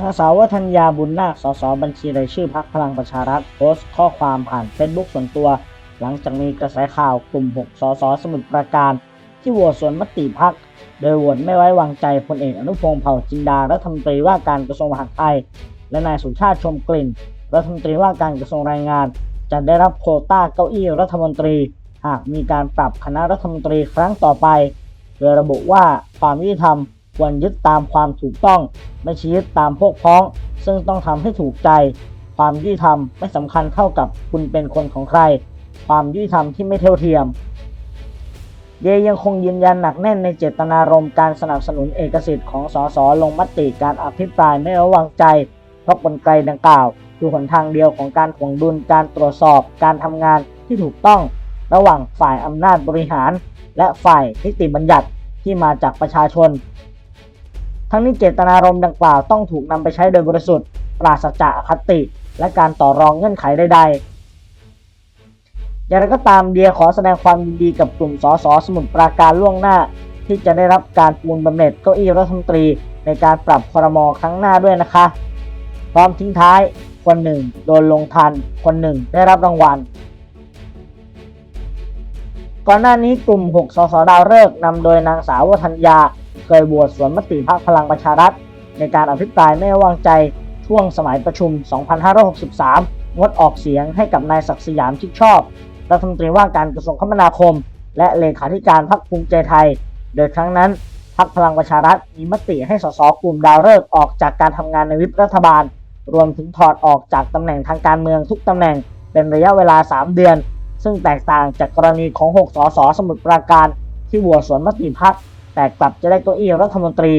นางสาววัฒนยาบุญนาค สส บัญชีรายชื่อพักพลังประชารัฐโพสต์ข้อความผ่านเฟซบุ๊กส่วนตัว หลังจากมีกระแสข่าวกลุ่ม 6 สส สมุทรปราการ ที่โหวตสวนมติพัก โดยโหวตไม่ไว้วางใจพลเอกอนุพงศ์เผ่าจินดารัฐมนตรีว่าการกระทรวงมหาดไทย และนายสุชาติชมกลิ่น รัฐมนตรีว่าการกระทรวงแรงงาน จะได้รับโควต้าเก้าอี้รัฐมนตรี หากมีการปรับคณะรัฐมนตรีครั้งต่อไป โดยระบุว่าความยุติธรรมควรยึดตามความถูกต้อง ไม่ชี้ตามพวกพ้อง ซึ่งต้องทำให้ถูกใจ ความยุติธรรมไม่สำคัญเท่ากับคุณเป็นคนของใคร ความยุติธรรมที่ไม่เท่าเทียม เยยังคงยืนยันหนักแน่นในเจตนารมณ์การสนับสนุนเอกสิทธิ์ของสสลงมติการอภิปรายไม่ไว้วางใจเพราะกลไกดังกล่าวคือหนทางเดียวของการถ่วงดุลการตรวจสอบการทำงานที่ถูกต้อง ระหว่างฝ่ายอำนาจบริหาร และฝ่ายนิติบัญญัติที่มาจากประชาชน ทั้งนี้เจตนารมณ์ดังกล่าวต้องถูกนำไปใช้โดยบริสุทธิ์ ปราศจากอคติ และการต่อรองเงื่อนไขใดๆ อย่างไรก็ตามเดียขอแสดงความยินดีกับกลุ่มสสสมุทรปราการล่วงหน้า ที่จะได้รับการปูนบำเหน็จเก้าอี้รัฐมนตรีในการปรับครมอครั้งหน้าด้วยนะคะ พร้อมทิ้งท้าย คนหนึ่งโดนลงทัน คนหนึ่งได้รับรางวัล ก่อนหน้านี้กลุ่ม 6 สสดาวฤกษ์นำโดยนางสาววทัญญา เคยโหวตสวนมติพรรคพลังประชารัฐ ในการอภิปรายไม่ไว้วางใจช่วงสมัยประชุม 2563 งดออกเสียงให้กับนายศักดิ์สยามชิดชอบ รัฐมนตรีว่าการกระทรวงคมนาคม และเลขาธิการพรรคภูมิใจไทย โดยครั้งนั้นพรรคพลังประชารัฐมีมติให้สสกลุ่มดาวฤกษ์ออกจากการทำงานในวิปรัฐบาล รวมถึงถอดออกจากตำแหน่งทางการเมืองทุกตำแหน่งเป็นระยะเวลา 3 เดือน ซึ่งแตกต่างจากกรณีของ 6 สส สมุทรปราการ ที่โหวตสวนมติพัก แต่กลับจะได้เก้าอี้รัฐมนตรี